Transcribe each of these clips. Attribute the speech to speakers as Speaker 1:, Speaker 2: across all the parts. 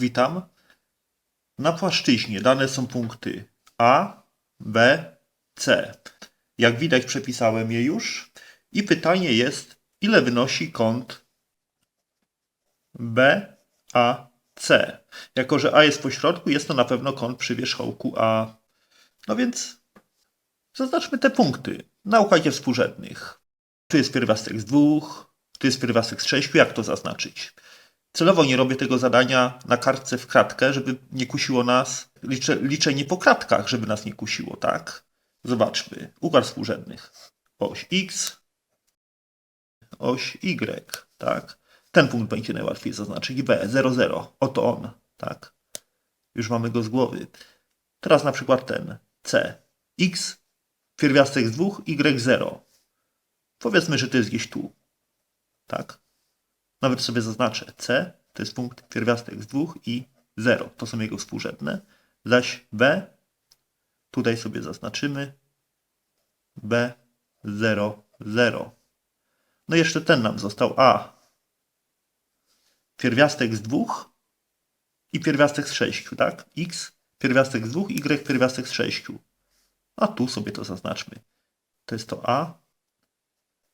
Speaker 1: Witam. Na płaszczyźnie dane są punkty A, B, C. Jak widać, przepisałem je już. I pytanie jest, ile wynosi kąt B, A, C. Jako, że A jest po środku, jest to na pewno kąt przy wierzchołku A. No więc zaznaczmy te punkty na układzie współrzędnych. Tu jest pierwiastek z dwóch, tu jest pierwiastek z sześciu. Jak to zaznaczyć? Celowo nie robię tego zadania na kartce w kratkę, żeby nie kusiło nas. Liczę, liczę nie po kratkach, żeby nas nie kusiło, tak? Zobaczmy. Układ współrzędnych. Oś X, oś Y, tak? Ten punkt będzie najłatwiej zaznaczyć. B, 0, 0. Oto on, tak? Już mamy go z głowy. Teraz na przykład ten. C. X, pierwiastek z dwóch, Y, 0. Powiedzmy, że to jest gdzieś tu. Tak? Nawet sobie zaznaczę. C to jest punkt pierwiastek z dwóch i 0. To są jego współrzędne. Zaś B tutaj sobie zaznaczymy. B 0, 0. No jeszcze ten nam został A. Pierwiastek z dwóch i pierwiastek z sześciu, tak? X pierwiastek z dwóch, Y pierwiastek z sześciu. A tu sobie to zaznaczmy. To jest to A,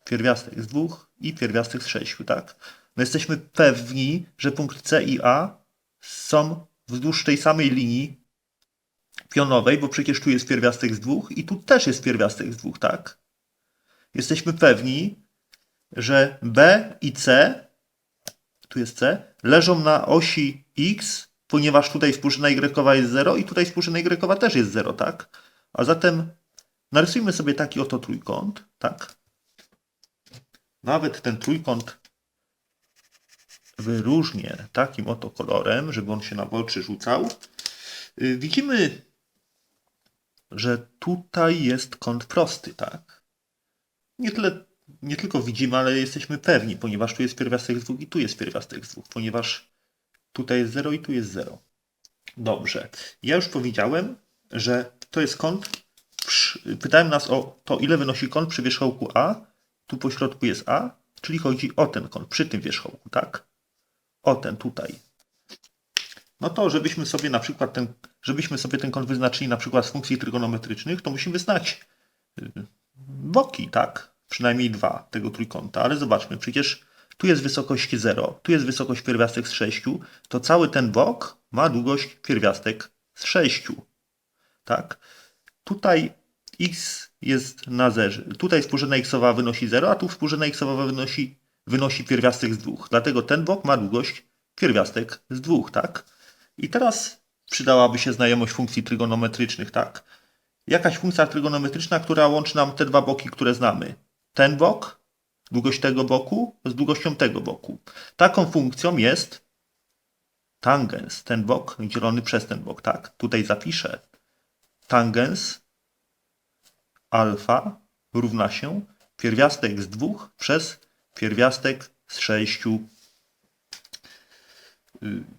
Speaker 1: pierwiastek z dwóch i pierwiastek z sześciu, tak? No jesteśmy pewni, że punkt C i A są wzdłuż tej samej linii pionowej, bo przecież tu jest pierwiastek z dwóch i tu też jest pierwiastek z dwóch, tak? Jesteśmy pewni, że B i C, tu jest C, leżą na osi X, ponieważ tutaj współczyna Y jest 0 i tutaj współczyna Y też jest 0, tak? A zatem narysujmy sobie taki oto trójkąt, tak? Nawet ten trójkąt wyróżnię takim oto kolorem, żeby on się na oczy rzucał. Y, Widzimy, że tutaj jest kąt prosty, tak? Nie, tyle, nie tylko widzimy, ale jesteśmy pewni, ponieważ tu jest pierwiastek z dwóch i tu jest pierwiastek z dwóch, ponieważ tutaj jest 0 i tu jest 0. Dobrze. Ja już powiedziałem, że to jest kąt. Pytałem nas o to, ile wynosi kąt przy wierzchołku A. Tu po środku jest A, czyli chodzi o ten kąt przy tym wierzchołku, tak? O ten tutaj. No to, żebyśmy sobie na przykład ten, żebyśmy sobie ten kąt wyznaczyli na przykład z funkcji trygonometrycznych, to musimy znać y, boki, tak? Przynajmniej dwa tego trójkąta, ale zobaczmy, przecież tu jest wysokość 0, tu jest wysokość pierwiastek z 6, to cały ten bok ma długość pierwiastek z 6. Tak? Tutaj x jest na zerze. Tutaj współrzędna xowa wynosi 0, a tu współrzędna xowa wynosi, wynosi pierwiastek z 2. Dlatego ten bok ma długość pierwiastek z 2, tak? I teraz przydałaby się znajomość funkcji trygonometrycznych, tak? Jakaś funkcja trygonometryczna, która łączy nam te dwa boki, które znamy. Ten bok, długość tego boku z długością tego boku. Taką funkcją jest tangens, ten bok dzielony przez ten bok, tak? Tutaj zapiszę tangens alfa równa się pierwiastek z 2 przez pierwiastek z 6. Y,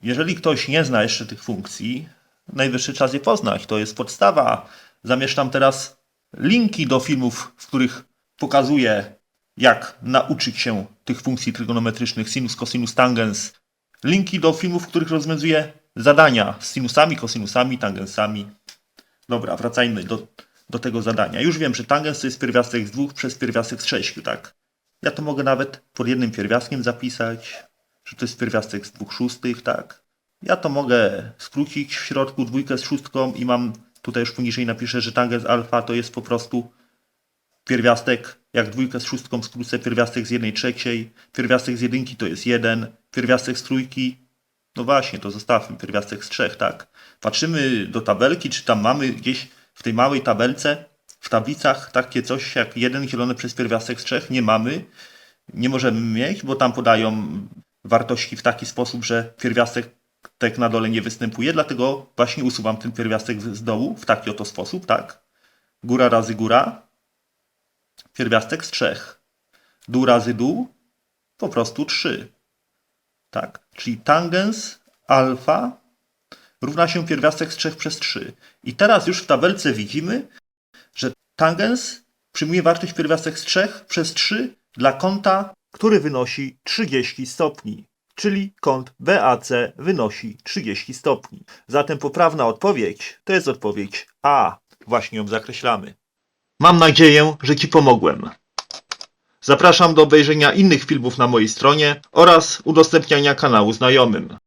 Speaker 1: Jeżeli ktoś nie zna jeszcze tych funkcji, najwyższy czas je poznać. To jest podstawa. Zamieszczam teraz linki do filmów, w których pokazuję, jak nauczyć się tych funkcji trygonometrycznych sinus, cosinus, tangens. Linki do filmów, w których rozwiązuję zadania z sinusami, kosinusami, tangensami. Dobra, wracajmy do, do tego zadania. Już wiem, że tangens to jest pierwiastek z 2 przez pierwiastek z 6, tak? Ja to mogę nawet pod jednym pierwiastkiem zapisać, że to jest pierwiastek z 2 szóstych, tak? Ja to mogę skrócić w środku dwójkę z szóstką i mam tutaj już poniżej napiszę, że tangens alfa to jest po prostu pierwiastek, jak dwójkę z szóstką skrócę, pierwiastek z jednej trzeciej, pierwiastek z jedynki to jest jeden, pierwiastek z trójki, no właśnie, to zostawmy, pierwiastek z trzech, tak? Patrzymy do tabelki, czy tam mamy gdzieś w tej małej tabelce, w tablicach takie coś jak jeden dzielony przez pierwiastek z trzech, nie mamy, nie możemy mieć, bo tam podają wartości w taki sposób, że pierwiastek tak na dole nie występuje, dlatego właśnie usuwam ten pierwiastek z dołu w taki oto sposób, tak? Góra razy góra, pierwiastek z trzech. Dół razy dół, po prostu 3. Tak? Czyli tangens alfa równa się pierwiastek z 3 przez 3. I teraz już w tabelce widzimy, że tangens przyjmuje wartość pierwiastek z 3 przez 3 dla kąta, który wynosi 30 stopni. czyli kąt BAC wynosi 30 stopni. Zatem poprawna odpowiedź to jest odpowiedź A. Właśnie ją zakreślamy. Mam nadzieję, że Ci pomogłem. Zapraszam do obejrzenia innych filmów na mojej stronie oraz udostępniania kanału znajomym.